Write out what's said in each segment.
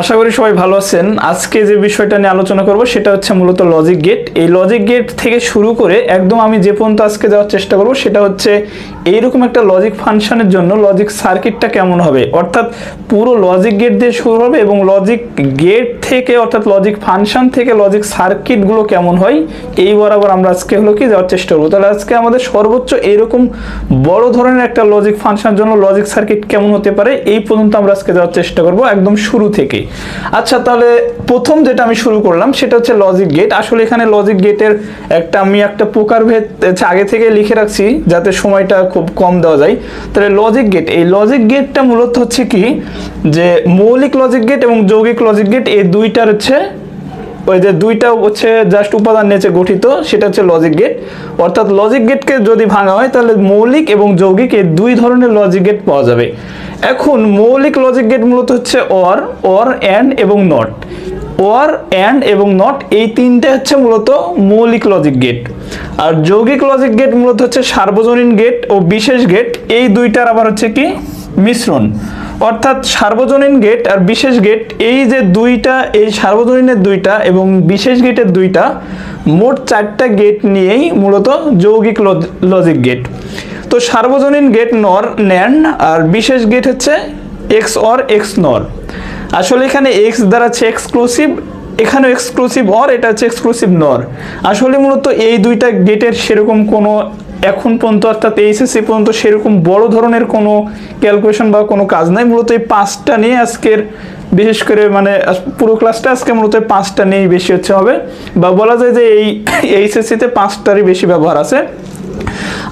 আশা করি সবাই ভালো আছেন। আজকে যে বিষয়টা নিয়ে আলোচনা করব সেটা হচ্ছে মূলত লজিক গেট এই লজিক গেট থেকে শুরু করে একদম আমি যে পর্যন্ত আজকে যাওয়ার চেষ্টা করব সেটা হচ্ছে এইরকম একটা লজিক ফাংশনের জন্য লজিক সার্কিটটা কেমন হবে? অর্থাৎ পুরো লজিক গেট দিয়ে শুরু হবে এবং লজিক গেট থেকে অর্থাৎ লজিক ফাংশন থেকে লজিক সার্কিটগুলো কেমন হয়, এই বরাবর আমরা আজকে হলো কি যাওয়ার চেষ্টা করব। তাহলে আজকে আমাদের সর্বোচ্চ এইরকম বড় ধরনের একটা লজিক ফাংশনের জন্য লজিক সার্কিট কেমন হতে পারে, এই পর্যন্ত আমরা আজকে যাওয়ার চেষ্টা করব একদম শুরু থেকে আচ্ছা তাহলে প্রথম যেটা আমি শুরু করলাম সেটা হচ্ছে লজিক গেট আসলে এখানে লজিক গেটের একটা, আমি একটা প্রকারভেদ হচ্ছে আগে থেকে লিখে রাখছি যাতে সময়টা খুব কম দেওয়া যায়। তাহলে লজিক গেট এই লজিক গেটটা মূলত হচ্ছে কি? যে মৌলিক লজিক গেট এবং যৌগিক লজিক গেট এই দুইটার হচ্ছে, ওই যে দুইটা হচ্ছে জাস্ট উপাদান নিয়েছে গঠিত, সেটা হচ্ছে লজিক গেট অর্থাৎ লজিক গেটকে যদি ভাঙা হয়, তাহলে মৌলিক এবং যৌগিক এই দুই ধরনের লজিক গেট পাওয়া যাবে। এখন মৌলিক লজিক গেট মূলত হচ্ছে অর অর অ্যান্ড এবং নট অর অ্যান্ড এবং নট এই তিনটে হচ্ছে মূলত মৌলিক লজিক গেট আর যৌগিক লজিক গেট মূলত হচ্ছে সার্বজনীন গেট ও বিশেষ গেট এই দুইটার আবার হচ্ছে কি? মিশ্রণ। অর্থাৎ সার্বজনীন গেট আর বিশেষ গেট এই যে দুইটা, এই সার্বজনীনের দুইটা এবং বিশেষ গেটের দুইটা, মোট চারটা গেট নিয়েই মূলত যৌগিক লজিক গেট তো সার্বজনীন গেট নর ন্যান আর বিশেষ গেট হচ্ছে এক্স অর এক্স নর আসলে এখানে এক্স দ্বারা হচ্ছে এক্সক্লুসিভ এখানেও এক্সক্লুসিভ অর এটা হচ্ছে এক্সক্লুসিভ নর আসলে মূলত এই দুইটা গেটের সেরকম কোনো এখন পর্যন্ত অর্থাৎ এইচএসসি পর্যন্ত সেরকম বড় ধরনের কোনো ক্যালকুলেশন বা কোনো কাজ নাই। মূলত এই পাঁচটা নিয়ে আজকের বিশেষ করে মানে পুরো ক্লাসটা আজকে মূলত পাঁচটা নিয়েই বেশি হচ্ছে হবে। বা বলা যায় যে এই এইচএসসিতে পাঁচটারই বেশি ব্যবহার আছে।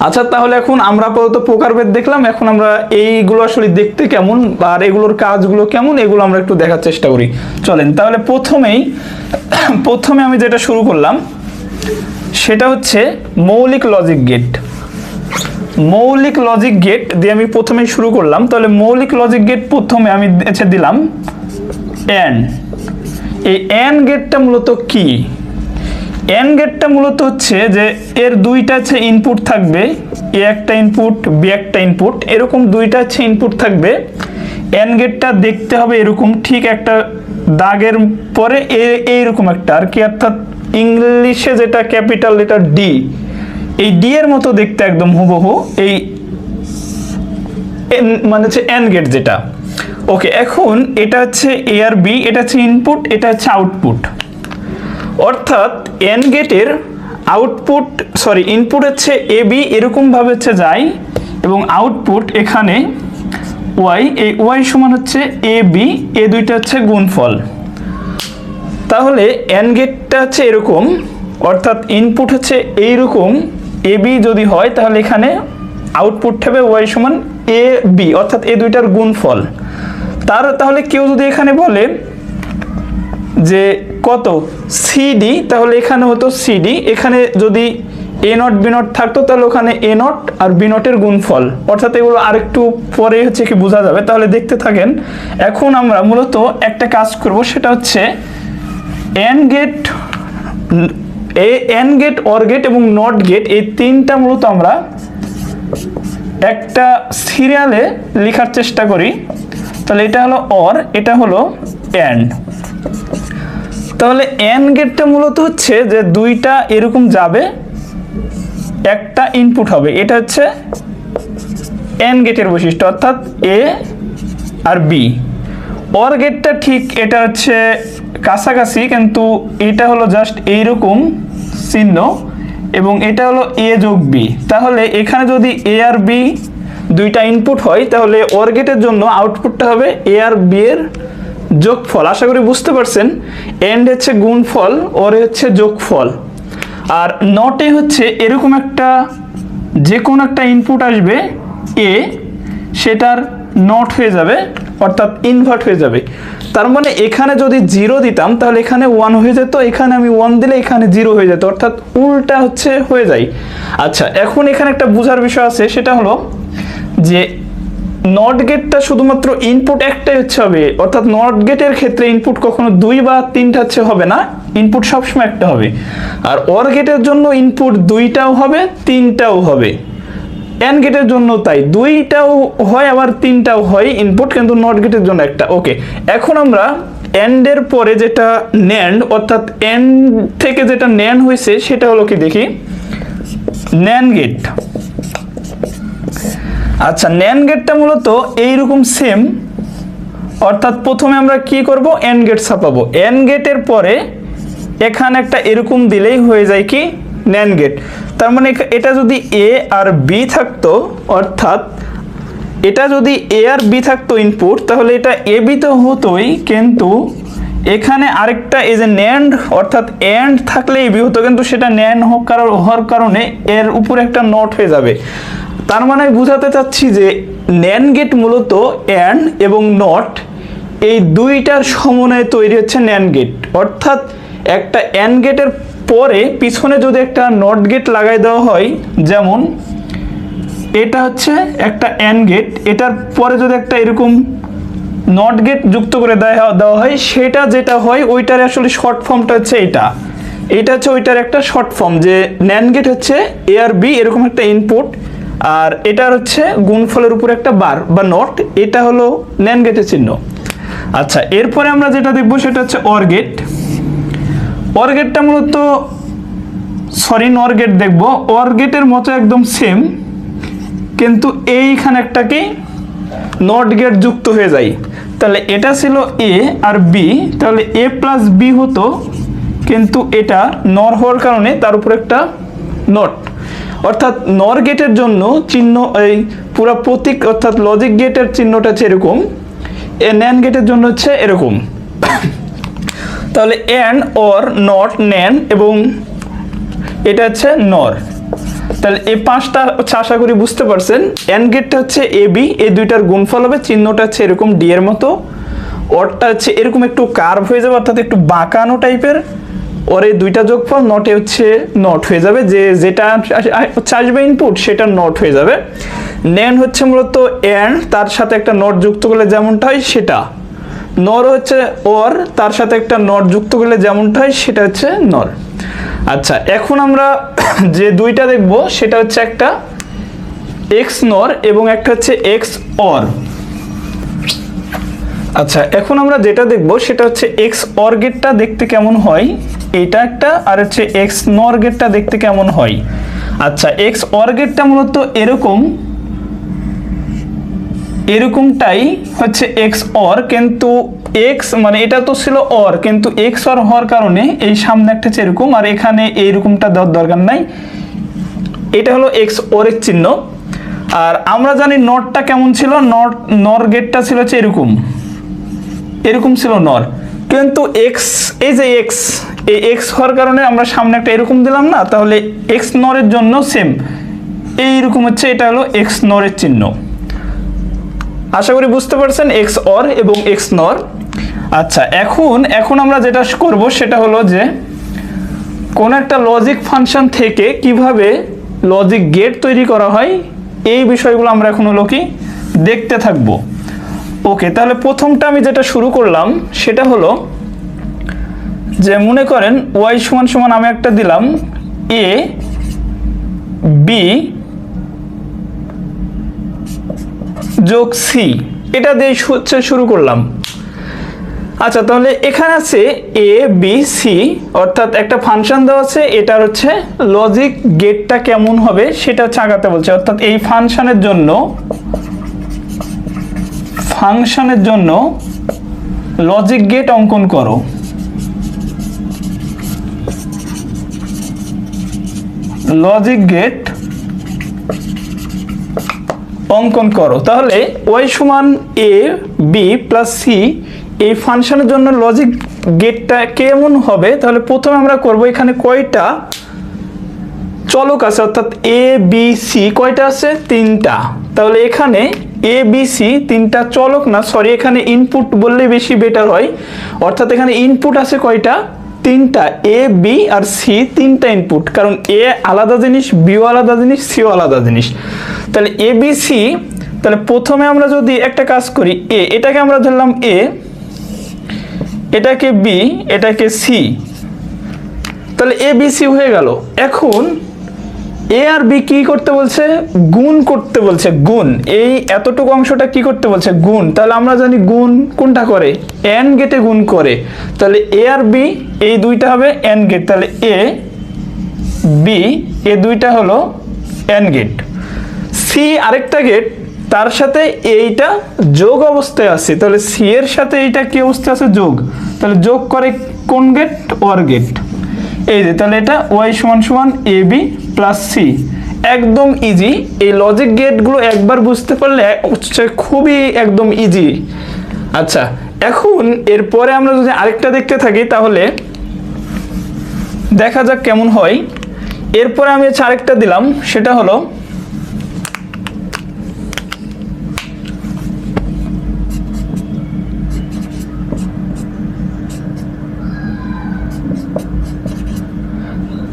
আচ্ছা তাহলে এখন আমরা আপাতত প্রকারভেদ দেখলাম। এখন আমরা এইগুলো আসলে দেখতে কেমন আর এগুলোর কাজগুলো কেমন, এগুলো আমরা একটু দেখার চেষ্টা করি। চলেন, তাহলে প্রথমেই, প্রথমে আমি যেটা শুরু করলাম, সেটা হচ্ছে মৌলিক লজিক গেট মৌলিক লজিক গেট দিয়ে আমি প্রথমেই শুরু করলাম। তাহলে মৌলিক লজিক গেট প্রথমে আমি হচ্ছে দিলাম এন এই এন গেটটা মূলত কি? এন গেটটা মূলত হচ্ছে যে এর দুইটা হচ্ছে ইনপুট থাকবে এ একটা ইনপুট বি একটা ইনপুট এরকম দুইটা হচ্ছে ইনপুট থাকবে। এন গেটটা দেখতে হবে এরকম, ঠিক একটা দাগের পরে এইরকম একটা, আর কি অর্থাৎ ইংলিশে যেটা ক্যাপিটাল লেটার ডি এই ডি এর মতো দেখতে একদম হুবহু এই মানে হচ্ছে এন গেট যেটা। ওকে এখন এটা হচ্ছে এ আর বি এটা হচ্ছে ইনপুট এটা হচ্ছে আউটপুট অর্থাৎ এন গেটের আউটপুট সরি ইনপুট হচ্ছে এ বি এরকমভাবে হচ্ছে যায় এবং আউটপুট এখানে ওয়াই এই ওয়াই সমান হচ্ছে এ বি এ দুইটা হচ্ছে গুণফল। তাহলে এন গেটটা হচ্ছে এরকম, অর্থাৎ ইনপুট হচ্ছে এইরকম এ বি যদি হয় তাহলে এখানে আউটপুট হবে ওয়াই সমান এ বি অর্থাৎ এ দুইটার গুণফল। তার, তাহলে কেউ যদি এখানে বলে যে কত? সিডি তাহলে এখানে হতো সিডি এখানে যদি এ নট বি নট থাকতো, তাহলে ওখানে এ নট আর বি নটের গুণফল। অর্থাৎ এগুলো আরেকটু পরে হচ্ছে কি বোঝা যাবে। তাহলে দেখতে থাকেন, এখন আমরা মূলত একটা কাজ করব, সেটা হচ্ছে and gate uh and gate or gate এবং নট গেট এই তিনটা মূলত আমরা একটা সিরিয়ালে লেখার চেষ্টা করি। তাহলে এটা হলো অর এটা হলো অ্যান্ড তাহলে এন গেটটা মূলত হচ্ছে যে দুইটা এরকম যাবে, একটা ইনপুট হবে। এটা হচ্ছে এন গেটের বৈশিষ্ট্য, অর্থাৎ এ আর বি অর গেটটা ঠিক এটা হচ্ছে কাছাকাছি, কিন্তু এটা হলো জাস্ট এইরকম চিহ্ন এবং এটা হলো এ যোগ বি তাহলে এখানে যদি এ আর বি দুইটা ইনপুট হয়, তাহলে অর গেটের জন্য আউটপুটটা হবে এ আর বি এর যোগফল, আশা করি বুঝতে পারছেন এন্ড হচ্ছে গুণফল, ওর হচ্ছে যোগফল। আর নটে হচ্ছে এরকম একটা যে কোনো একটা ইনপুট আসবে এ সেটার নট হয়ে যাবে, অর্থাৎ ইনভার্ট হয়ে যাবে। তার মানে এখানে যদি জিরো দিতাম, তাহলে এখানে ওয়ান হয়ে যেত, এখানে আমি ওয়ান দিলে এখানে জিরো হয়ে যেত, অর্থাৎ উল্টা হচ্ছে হয়ে যায়। আচ্ছা এখন এখানে একটা বোঝার বিষয় আছে, সেটা হলো যে নট গেটটা শুধুমাত্র ইনপুট একটাই হচ্ছে হবে। অর্থাৎ নট গেটের ক্ষেত্রে ইনপুট কখনো দুই বা তিনটা হচ্ছে হবে না ইনপুট সবসময় একটা হবে। আর অর গেটের জন্য ইনপুট দুইটাও হবে, তিনটাও হবে। এন গেটের জন্য তাই, দুইটাও হয় আবার তিনটাও হয় ইনপুট কিন্তু নট গেটের জন্য একটা। ওকে এখন আমরা এন্ডের পরে যেটা ন্যান্ড অর্থাৎ এন্ড থেকে যেটা ন্যান হয়েছে, সেটা হলো কি দেখি? ন্যান গেট আচ্ছা ন্যান গেটটা মূলত এইরকম সেম অর্থাৎ প্রথমে আমরা কি করব? N gate ছাপাবো। এন গেটের পরে এখানে একটা এরকম দিলেই হয়ে যায় কি? ন্যান গেট তার মানে এটা যদি এ আর বি থাকতো, অর্থাৎ এটা যদি এ আর বি থাকতো ইনপুট তাহলে এটা এ বি তো হতোই, কিন্তু এখানে আরেকটা এই যে ন্যান্ড অর্থাৎ এন্ড থাকলে বি হতো, কিন্তু সেটা ন্যান্ড হোক কারণ হওয়ার কারণে এর উপরে একটা নট হয়ে যাবে। তার মানে আমি বুঝাতে চাচ্ছি যে ন্যান গেট মূলত অ্যান্ড এবং নট এই দুইটার সমন্বয়ে তৈরি হচ্ছে ন্যান গেট অর্থাৎ একটা অ্যান গেটের পরে পিছনে যদি একটা নট গেট লাগাই দেওয়া হয়, যেমন এটা হচ্ছে একটা অ্যান গেট এটার পরে যদি একটা এরকম নট গেট যুক্ত করে দেওয়া দেওয়া হয়, সেটা যেটা হয়, ওইটার আসলে শর্ট ফর্মটা হচ্ছে এটা এটা হচ্ছে ওইটার একটা শর্ট ফর্ম যে ন্যান গেট হচ্ছে এ আর বি এরকম একটা ইনপুট আর এটার হচ্ছে গুণফলের উপরে একটা বার বা নট, এটা হলো ন্যান গেটের চিহ্ন। আচ্ছা এরপরে আমরা যেটা দেখব সেটা হচ্ছে অর গেট। অর গেটটা মূলত, সরি, নর গেট দেখব। অর গেটের মতো একদম সেম কিন্তু এইখানে একটা কি নট গেট যুক্ত হয়ে যায়। তাহলে এটা ছিল এ আর বি তাহলে এ প্লাস বি হতো, কিন্তু এটা নর হওয়ার কারণে তার উপর একটা নট। অর্থাৎ নর গেটের জন্য চিহ্ন, এই পুরো প্রতীক অর্থাৎ লজিক গেটের চিহ্নটা হচ্ছে এরকম, এ ন্যান গেটের জন্য হচ্ছে এরকম। তাহলে অ্যান্ড অর নট ন্যান এবং এটা হচ্ছে নর। তাহলে এই পাঁচটা হচ্ছে আশা করি বুঝতে পারছেন, এন গেটটা হচ্ছে এ, বি, এই দুইটার গুণফল হবে, চিহ্নটা হচ্ছে এরকম ডি এর মতো। অরটা হচ্ছে এরকম একটু কার্ভ হয়ে যাবে, অর্থাৎ একটু বাঁকানো টাইপের ওর এই দুইটা যোগফল নটে হচ্ছে নট হয়ে যাবে। যে যেটা হচ্ছে আসবে ইনপুট সেটা নট হয়ে যাবে। নেন হচ্ছে মূলত এন্ড তার সাথে একটা নট যুক্ত করলে যেমনটা হয় সেটা। নর হচ্ছে ওর তার সাথে একটা নট যুক্ত করলে যেমনটা হয় সেটা হচ্ছে নর আচ্ছা এখন আমরা যে দুইটা দেখব, সেটা হচ্ছে একটা এক্স নর এবং একটা হচ্ছে এক্স অর আচ্ছা এখন আমরা যেটা দেখব সেটা হচ্ছে এক্স অর গেটটা দেখতে কেমন হয়? এটা একটা, আর হচ্ছে এক্স নর গেটটা দেখতে কেমন হয়? আচ্ছা এক্স অর গেটটা মূলত এরকম, এরকমটাই হচ্ছে এক্স অর, কিন্তু এক্স মানে এটা তো ছিল অর, কিন্তু এক্স অর হওয়ার কারণে এই সামনে একটা হচ্ছে এরকম, আর এখানে এইরকমটা দেওয়ার দরকার নাই। এটা হলো এক্স ওরের চিহ্ন। আর আমরা জানি নটটা কেমন ছিল? নট নর গেটটা ছিল হচ্ছে এরকম। এরকম ছিল নর। কিন্তু এক্স এই যে এক্স এই এক্স হওয়ার কারণে আমরা সামনে একটা এরকম দিলাম না, তাহলে এক্স নরের জন্য সেম এইরকম হচ্ছে, এটা হলো এক্স নরের চিহ্ন। আশা করি বুঝতে পারছেন এক্স অর এবং এক্স নর। আচ্ছা এখন এখন আমরা যেটা করব, সেটা হলো যে, কোন একটা লজিক ফাংশন থেকে কীভাবে লজিক গেট তৈরি করা হয়, এই বিষয়গুলো আমরা এখন হলো কি, দেখতে থাকব। ওকে তাহলে প্রথমটা আমি যেটা শুরু করলাম, সেটা হলো যে মনে করেন ওয়াই সমান সমান আমি একটা দিলাম এ বি যোগ সি এটা দিয়ে হচ্ছে শুরু করলাম। আচ্ছা তাহলে এখানে আছে এ বি সি অর্থাৎ একটা ফাংশন দেওয়া আছে, এটার হচ্ছে লজিক গেটটা কেমন হবে সেটা হচ্ছে আগাতে বলছে। অর্থাৎ এই ফাংশনের জন্য ফাংশনের জন্য লজিক গেট অঙ্কন করো। লজিক গেট অঙ্কন করো। তাহলে ওয়াই সমান এ বি প্লাস সি এই ফাংশনের জন্য লজিক গেটটা কেমন হবে? তাহলে প্রথমে আমরা করব এখানে কয়টা? চলক আছে, অর্থাৎ এ বি সি কয়টা আছে? তিনটা। তাহলে এখানে এ বি সি তিনটা চলক না সরি এখানে ইনপুট বললে বেশি বেটার হয়। অর্থাৎ এখানে ইনপুট আছে কয়টা? তিনটা। এ বি আর সি তিনটা ইনপুট কারণ এ আলাদা জিনিস বিও আলাদা জিনিস সিও আলাদা জিনিস। তাহলে এ বি সি তাহলে প্রথমে আমরা যদি একটা কাজ করি এ এটাকে আমরা ধরলাম এ এটাকে বি এটাকে সি তাহলে এ বি সি হয়ে গেল। এখন এ আর বি কি করতে বলছে? গুণ করতে বলছে, গুণ। এই এতটুকু অংশটা কি করতে বলছে? গুণ। তাহলে আমরা জানি গুণ কোনটা করে? এন গেটে গুণ করে। তাহলে এ আর বি এই দুইটা হবে এন গেট। তাহলে এ বি এ দুইটা হলো এন গেট। সি আরেকটা গেট, তার সাথে এইটা যোগ অবস্থায় আছে। তাহলে সি এর সাথে এইটা কি অবস্থায় আছে? যোগ। তাহলে যোগ করে কোন গেট? War gate. এই যে, তাহলে এটা ওয়াই সমান সমান এ বি প্লাস সি একদম ইজি এই লজিক গেটগুলো একবার বুঝতে পারলে খুবই একদম ইজি আচ্ছা এখন এরপরে আমরা যদি আরেকটা দেখতে থাকি, তাহলে দেখা যাক কেমন হয়। এরপরে আমি আরেকটা দিলাম, সেটা হলো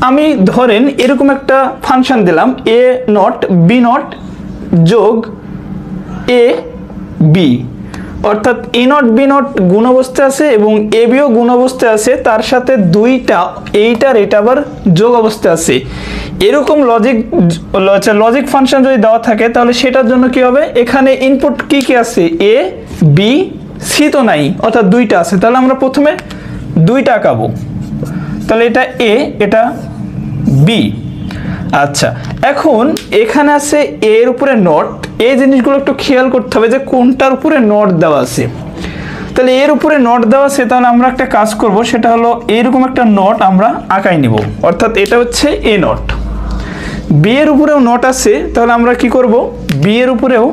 আমি ধরেন এরকম একটা ফাংশন দিলাম এ নট বি নট যোগ এ বি অর্থাৎ এ নট বি নট গুণ অবস্থায় আছে এবং এ বিও গুণ অবস্থায় আছে, তার সাথে দুইটা, এইটার, এটা আবার যোগ অবস্থায় আছে। এরকম লজিক লজিক ফাংশন যদি দেওয়া থাকে, তাহলে সেটার জন্য কি হবে? এখানে ইনপুট কি কি আছে? এ বি সি তো নাই, অর্থাৎ দুইটা আছে। তাহলে আমরা প্রথমে দুইটা আঁকাবো। তাহলে এটা এ এটা বি আচ্ছা এখন এখানে আছে এর উপরে নট এই জিনিসগুলো একটু খেয়াল করতে হবে যে কোনটার উপরে নট দেওয়া আছে। তাহলে এর উপরে নট দেওয়া আছে, তাহলে আমরা একটা কাজ করব, সেটা হলো এরকম একটা নট আমরা আঁকাই নিব। অর্থাৎ এটা হচ্ছে এ নট বি এর উপরেও নট আছে, তাহলে আমরা কি করব? বি এর উপরেও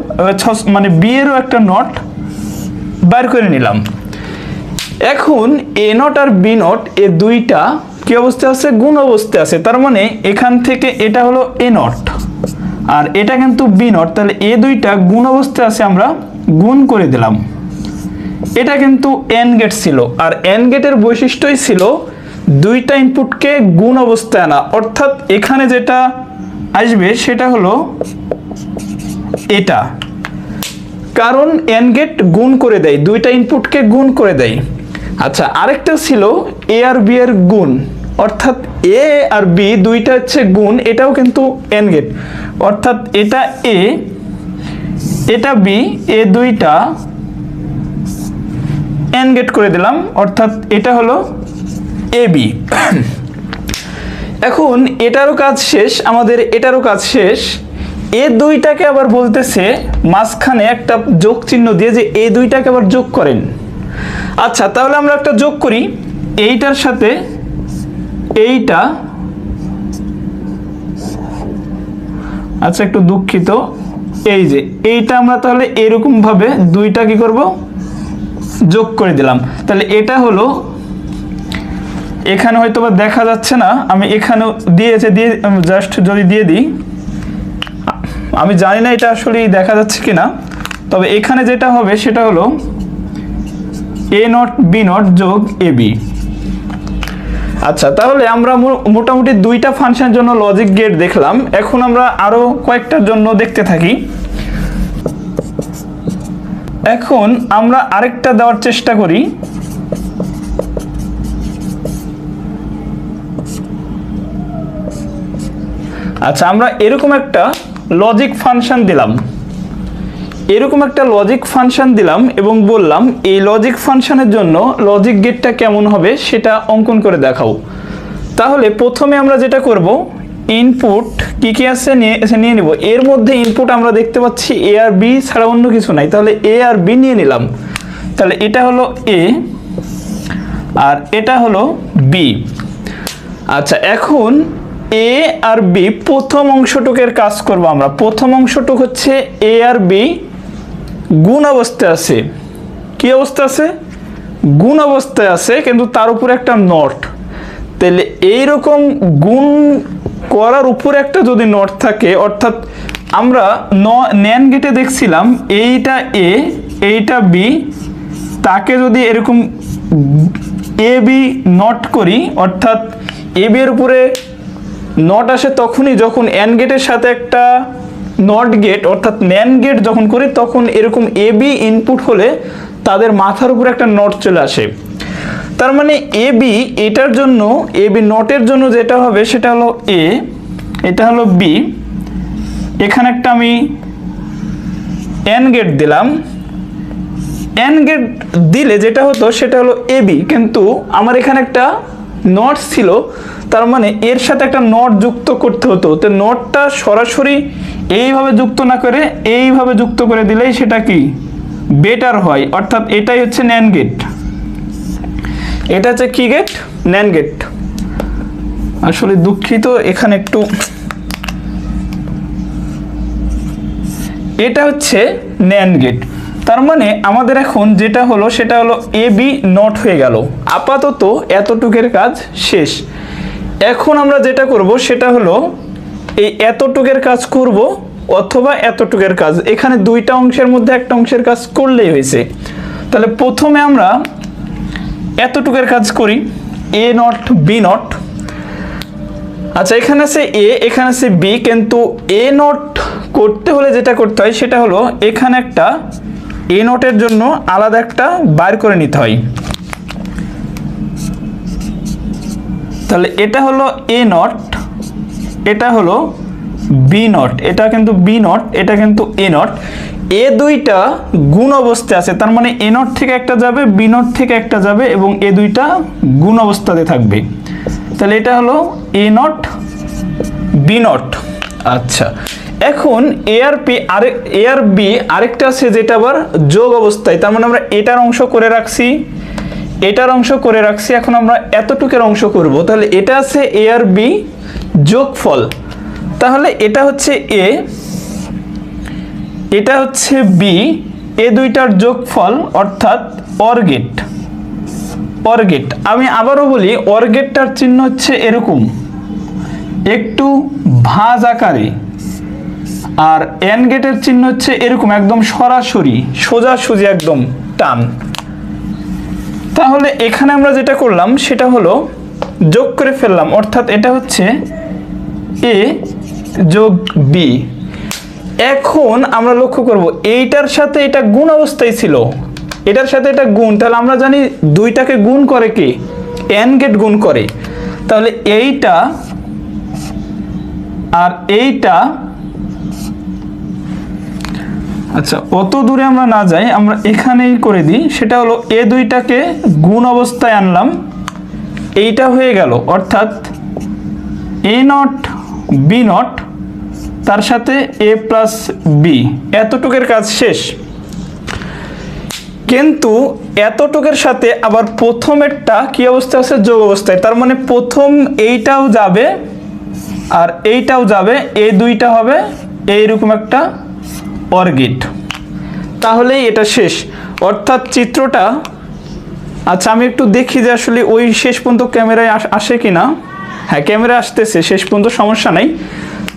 মানে বি এরও একটা নট বার করে নিলাম। এখন এ নট আর বি নট এ দুইটা কি অবস্থায় আছে? গুণ অবস্থায় আছে। তার মানে এখান থেকে এটা হলো এ নট আর এটা কিন্তু বি নট তাহলে এ দুইটা গুণ অবস্থায় আছে আমরা গুণ করে দিলাম। এটা কিন্তু এন গেট ছিল। আর এন গেটের বৈশিষ্ট্যই ছিল দুইটা ইনপুটকে গুণ অবস্থায় আনা। অর্থাৎ এখানে যেটা আসবে সেটা হলো এটা। কারণ এন গেট গুণ করে দেয়। দুইটা ইনপুটকে গুণ করে দেয়। আচ্ছা আরেকটা ছিল এ আর বি এর গুণ। অর্থাৎ এ আর বি দুইটা হচ্ছে গুণ, এটাও কিন্তু এন গেট অর্থাৎ এটা এ এটা বি এ দুইটা এন গেট করে দিলাম। অর্থাৎ এটা হলো এ বি এখন এটারও কাজ শেষ, আমাদের এটারও কাজ শেষ। এ দুইটাকে আবার বলতেছে, মাঝখানে একটা যোগ চিহ্ন দিয়ে যে এ দুইটাকে আবার যোগ করেন। আচ্ছা তাহলে আমরা একটা যোগ করি। এইটার সাথে এইটা আচ্ছা একটু দুঃখিত। এই যে, এইটা আমরা তাহলে এরকম ভাবে দুইটা কি করব? যোগ করে দিলাম। তাহলে এটা হলো, এখানে হয়তো বা দেখা যাচ্ছে না, আমি এখানেও দিয়েছে, দিয়ে জাস্ট যদি দিয়ে দিই, আমি জানি না এটা আসলে দেখা যাচ্ছে কি না তবে এখানে যেটা হবে সেটা হলো এ নট বি নট যোগ এ বি আচ্ছা তাহলে আমরা মোটামুটি দুইটা ফাংশনের জন্য লজিক গেট দেখলাম। এখন আমরা আরও কয়েকটার জন্য দেখতে থাকি। এখন আমরা আরেকটা দেওয়ার চেষ্টা করি। আচ্ছা আমরা এরকম একটা লজিক ফাংশন দিলাম। এরকম একটা লজিক ফাংশন দিলাম এবং বললাম, এই লজিক ফাংশনের জন্য লজিক গেটটা কেমন হবে সেটা অঙ্কন করে দেখাও। তাহলে প্রথমে আমরা যেটা করব ইনপুট কি কি আছে নিয়ে নিয়ে নিব। এর মধ্যে ইনপুট আমরা দেখতে পাচ্ছি এ আর বি ছাড়া অন্য কিছু নাই। তাহলে এ আর বি নিয়ে নিলাম। তাহলে এটা হলো এ আর এটা হলো বি আচ্ছা এখন এ আর বি প্রথম অংশটুকের কাজ করব আমরা। প্রথম অংশটুক হচ্ছে এ আর বি গুণ অবস্থায় আছে। কি অবস্থা আছে? গুণ অবস্থায় আছে, কিন্তু তার উপরে একটা নট। তাহলে এইরকম গুণ করার উপরে একটা যদি নট থাকে, অর্থাৎ আমরা ন, ন্যান গেটে দেখছিলাম, এইটা এ, এইটা বি, তাকে যদি এরকম এ, বি নট করি, অর্থাৎ এ, বি এর উপরে নট আসে তখনই যখন এন গেটের সাথে একটা নট গেট, অর্থাৎ ন্যান গেট যখন করি, তখন এরকম এ, বি ইনপুট হলে তাদের মাথার উপরে একটা নট চলে আসে। তার মানে এ, বি এটার জন্য, এ, বি নটের জন্য যেটা হবে সেটা হলো এ, এটা হলো বি। এখানে একটা আমি এন গেট দিলাম। এন গেট দিলে যেটা হতো সেটা হলো এ, বি। কিন্তু আমার এখানে একটা নট ছিল তার মানে এর সাথে একটা নট যুক্ত করতে হতো। তো নটটা সরাসরি এইভাবে যুক্ত না করে এইভাবে যুক্ত করে দিলেই সেটা কি? বেটার হয়। অর্থাৎ এটাই হচ্ছে ন্যান গেট এটা হচ্ছে কি গেট ন্যান গেট আসলে দুঃখিত, এখানে একটু এটা হচ্ছে ন্যান গেট তার মানে আমাদের এখন যেটা হলো, সেটা হলো এ বি নট হয়ে গেল। আপাতত এতটুকের কাজ শেষ। এখন আমরা যেটা করব সেটা হলো এই এতটুকের কাজ করব অথবা এতটুকের কাজ। এখানে দুইটা অংশের মধ্যে একটা অংশের কাজ করলেই হয়েছে। তাহলে প্রথমে আমরা এতটুকের কাজ করি এ নট বি নট আচ্ছা এখানে আছে এ এখানে আছে বি কিন্তু এ নট করতে হলে যেটা করতে হয় সেটা হলো এখানে একটা এ নটের জন্য আলাদা একটা বার করে নিতে হয়। তাহলে এটা হলো এ নট এটা হলো বি নট এটা কিন্তু বি নট এটা কিন্তু এ নট এ দুইটা গুণ অবস্থায় আছে, তার মানে এ নট থেকে একটা যাবে বি নট থেকে একটা যাবে, এবং এ দুইটা গুণ অবস্থাতে থাকবে। তাহলে এটা হলো এ নট বি নট আচ্ছা এখন এ আর পি আরেক এ আর বি আরেকটা আছে যেটা আবার যোগ অবস্থায়, তার মানে আমরা এটার অংশ করে রাখছি। এটার অংশ করে রাখছি, এখন আমরা এতটুকের অংশ করব। তাহলে এটা আছে এ আর বি যোগফল। তাহলে এটা হচ্ছে এ এটা হচ্ছে বি এ দুইটার যোগফল অর্থাৎ অর্গেট অর্গেট আমি আবারও বলি অর্গেটটার চিহ্ন হচ্ছে এরকম। একটু ভাঁজ আকারে। আর এন গেটের চিহ্ন হচ্ছে এরকম, একদম সরাসরি, সোজাসুজি একদম টান। তাহলে এখানে আমরা যেটা করলাম, সেটা হলো যোগ করে ফেললাম। অর্থাৎ এটা হচ্ছে এ যোগ বি এখন আমরা লক্ষ্য করব, এইটার সাথে এটা গুণ অবস্থায় ছিল। এটার সাথে এটা গুণ, তাহলে আমরা জানি দুইটাকে গুণ করে কি? এন গেট গুণ করে। তাহলে এইটা আর এইটা আচ্ছা অত দূরে আমরা না যাই, আমরা এখানেই করে দিই। সেটা হলো এ দুইটাকে গুণ অবস্থায় আনলাম। এইটা হয়ে গেল, অর্থাৎ এ নট, বি নট, তার সাথে এ প্লাস বি। এতটুকের কাজ শেষ। কিন্তু এতটুকের সাথে আবার প্রথমেরটা কি অবস্থা আছে? যোগ অবস্থায়। তার মানে প্রথম এইটাও যাবে, আর এইটাও যাবে এই দুইটা হবে, এইরকম একটা অর্গিট তাহলেই এটা শেষ। অর্থাৎ চিত্রটা আচ্ছা আমি একটু দেখি যে আসলে ওই শেষ পর্যন্ত ক্যামেরায় আসে কি না হ্যাঁ ক্যামেরা আসতেছে, শেষ পর্যন্ত সমস্যা নাই।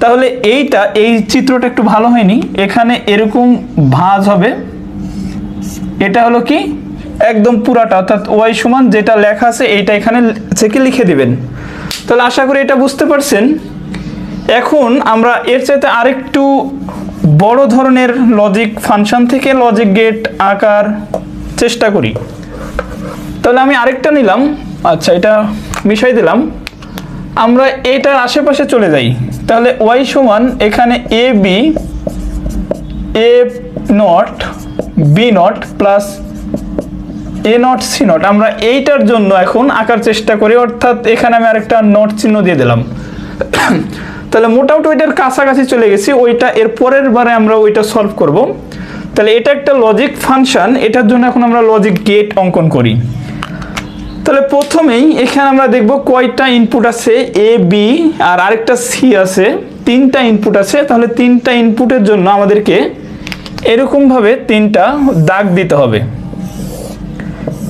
তাহলে এইটা, এই চিত্রটা একটু ভালো হয়নি। এখানে এরকম ভাঁজ হবে। এটা হলো কি? একদম পুরাটা, অর্থাৎ ওয়াই সমান যেটা লেখা আছে, এইটা এখানে থেকে লিখে দিবেন। তাহলে আশা করি এটা বুঝতে পারছেন। এখন আমরা এর চাইতে আরেকটু বড় ধরনের লজিক ফাংশন থেকে লজিক গেট আঁকার চেষ্টা করি। তাহলে আমি আরেকটা নিলাম। আচ্ছা এটা মিশাই দিলাম। আমরা এটার আশেপাশে চলে যাই। তাহলে ওয়াই সমান এখানে A B A not B not plus A not C not আমরা এইটার জন্য এখন আঁকার চেষ্টা করি, অর্থাৎ এখানে আমি আরেকটা নট চিহ্ন দিয়ে দিলাম। তাহলে মোটামুটি ওইটার কাছাকাছি চলে গেছি, ওইটা এর পরের বারে আমরা ওইটা সলভ করব। তাহলে এটা একটা লজিক ফাংশন এটার জন্য এখন আমরা লজিক গেট অঙ্কন করি। তাহলে প্রথমেই এখানে আমরা দেখব কয়টা ইনপুট আছে এ বি আর আরেকটা সি আছে। তিনটা ইনপুট আছে, তাহলে তিনটা ইনপুটের জন্য আমাদেরকে এরকমভাবে তিনটা দাগ দিতে হবে।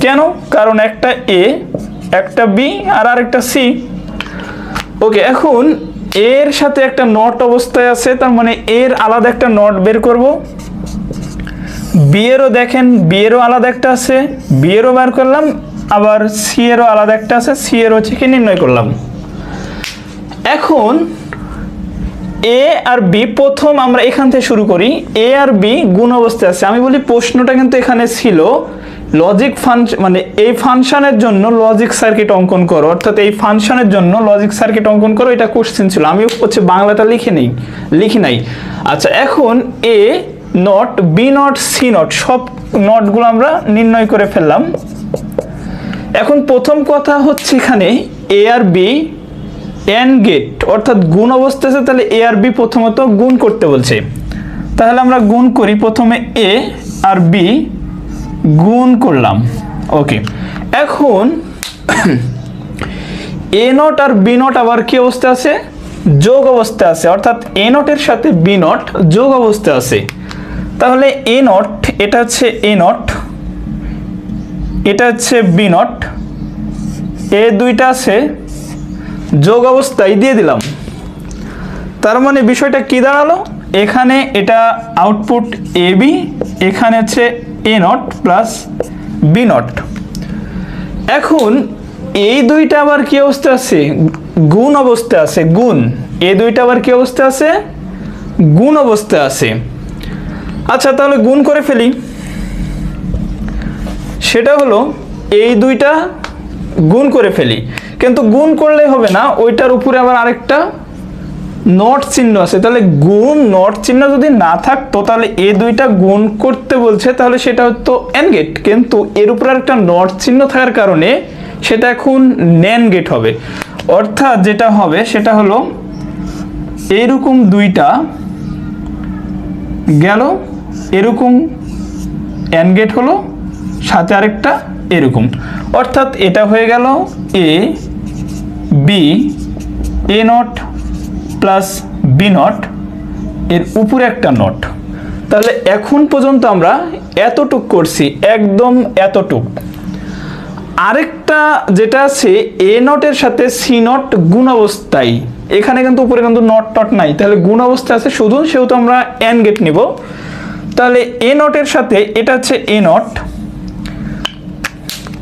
কেন? কারণ একটা এ একটা বি আর আরেকটা সি ওকে এখন এর সাথে একটা নট অবস্থায় আছে, তার মানে এর আলাদা একটা নট বের করব। বিয়েরও দেখেন বিয়েরও আলাদা একটা আছে বিয়েরও বার করলাম, আবার সি এরও আলাদা একটা আছে সি এর হচ্ছে নির্ণয় করলাম। এখন এ আর বি প্রথম আমরা এখান থেকে শুরু করি এ আর বি গুণ অবস্থায় আছে। আমি বলি প্রশ্নটা কিন্তু এখানে ছিল লজিক ফাংশন মানে এই ফাংশনের জন্য লজিক সার্কিট অঙ্কন করো। অর্থাৎ এই ফাংশনের জন্য লজিক সার্কিট অঙ্কন করো, এটা কোশ্চেন ছিল। আমি হচ্ছে বাংলাটা লিখে নেই, লিখি নাই। আচ্ছা এখন A naught B naught C naught সব নটগুলো আমরা নির্ণয় করে ফেললাম। এখন প্রথম কথা হচ্ছে এখানে এ আর বি এন গেট অর্থাৎ গুণ অবস্থা আছে, তাহলে এ আর বি প্রথমত গুণ করতে বলছে। তাহলে আমরা গুণ করি প্রথমে এ আর বি গুণ করলাম। ওকে। এখন এ নট আর বি নট আবার কি অবস্থা আছে? যোগ অবস্থা আছে। অর্থাৎ এ নটের সাথে বি নট যোগ অবস্থা আছে। তাহলে এ নট এটা হচ্ছে এ নট এটা হচ্ছে বি নট এ দুইটা আছে, যোগ অবস্থায় দিয়ে দিলাম। তার মানে বিষয়টা কি দাঁড়াল? এখানে এটা আউটপুট এ বি এখানে হচ্ছে A naught plus B naught এখন এই দুইটা আবার কি অবস্থা আছে? গুণ অবস্থা আছে, গুণ। এই দুইটা আবার কি অবস্থা আছে? গুণ অবস্থা আছে। আচ্ছা তাহলে গুণ করে ফেলি। সেটা হলো এই দুইটা গুণ করে ফেলি। কিন্তু গুণ করলে হবে না, ওইটার উপরে আবার আরেকটা নট চিহ্ন আছে, তাহলে গুণ নট চিহ্ন যদি না থাকতো, তাহলে এই দুইটা গুণ করতে বলছে, তাহলে সেটা হতো এন গেট কিন্তু এর উপরে একটা নট চিহ্ন থাকার কারণে সেটা এখন ন্যান গেট হবে। অর্থাৎ যেটা হবে, সেটা হলো এইরকম দুইটা গেল, এরকম এন গেট হলো, সাথে আরেকটা এরকম। অর্থাৎ এটা হয়ে গেল A, B, A naught plus B naught এর উপরে একটা নট তাহলে এখন পর্যন্ত আমরা এতটুক করছি, একদম এতটুক। আরেকটা যেটা আছে এ নটের সাথে সি নট গুণ অবস্থায়। এখানে কিন্তু উপরে কিন্তু নট টট নাই। তাহলে গুণ অবস্থা আছে শুধু, সেহেতু আমরা এন গেট নিব। তাহলে এ নটের সাথে এটা হচ্ছে এ নট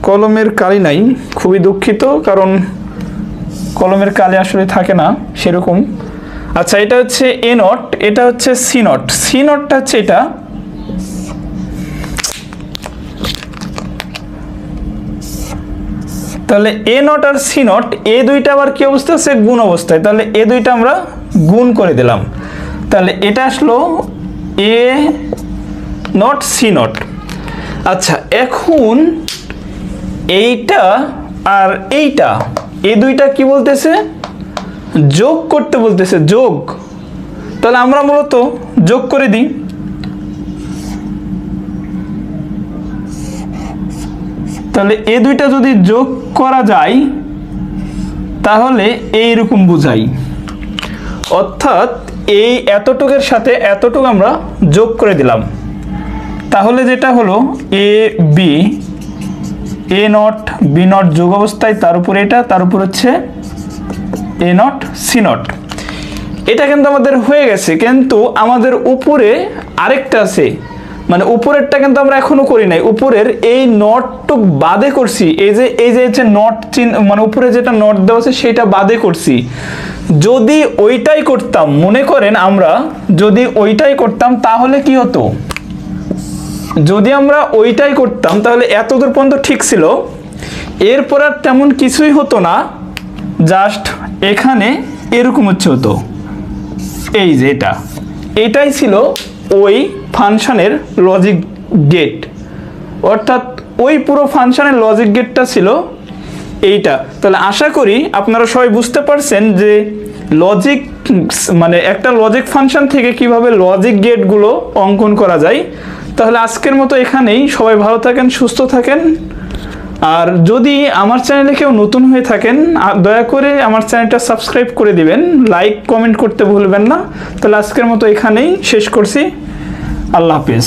কলমের কালি নাই, খুবই দুঃখিত, কারণ কলমের কালি আসলে থাকে না, সেরকম। আচ্ছা এটা হচ্ছে এ নট এটা হচ্ছে সি নট সি নটটা হচ্ছে এটা। তাহলে এ নট আর সি নট এ দুইটা আবার কি অবস্থা? সে গুণ অবস্থায়। তাহলে এ দুইটা আমরা গুণ করে দিলাম। তাহলে এটা আসলো এ নট সি নট আচ্ছা এখন এইটা আর এইটা, এ দুইটা কি বলতেছে? যোগ করতে বলতেছে, যোগ। তাহলে আমরা মূলত যোগ করে দিই। তাহলে এ দুইটা যদি যোগ করা যায়, তাহলে এইরকম বুঝাই। অর্থাৎ এই এতটুকের সাথে এতটুক আমরা যোগ করে দিলাম। তাহলে যেটা হলো, A, B, A naught, B naught যোগ অবস্থায় তার উপর এটা, তার উপর হচ্ছে এ নট সি নট এটা কিন্তু আমাদের হয়ে গেছে, কিন্তু আমাদের উপরে আরেকটা আছে। মানে উপরেরটা কিন্তু আমরা এখনও করি নাই। উপরের এই নটটুক বাদে করছি। এই যে এই যে হচ্ছে নট চিন মানে উপরে যেটা নট দেওয়া আছে, সেটা বাদে করছি। যদি ওইটাই করতাম, মনে করেন আমরা, যদি ওইটাই করতাম, তাহলে কি হতো? যদি আমরা ওইটাই করতাম, তাহলে এতদূর পর্যন্ত ঠিক ছিল। এরপর আর তেমন কিছুই হতো না। জাস্ট এখানে এরকম হচ্ছে হতো। এই যে এটা। এটাই ছিল ওই ফাংশনের লজিক গেট অর্থাৎ ওই পুরো ফাংশনের লজিক গেটটা ছিল এইটা। তাহলে আশা করি আপনারা সবাই বুঝতে পারছেন যে লজিক মানে একটা লজিক ফাংশন থেকে কীভাবে লজিক গেটগুলো অঙ্কন করা যায়। তাহলে আজকের মতো এখানেই। সবাই ভালো থাকেন, সুস্থ থাকেন। আর যদি আমার চ্যানেলে কেউ নতুন হয়ে থাকেন দয়া করে আমার চ্যানেলটা সাবস্ক্রাইব করে দিবেন। লাইক কমেন্ট করতে ভুলবেন না। তাহলে আজকের মতো এখানেই শেষ করছি। আল্লাহ হাফিজ।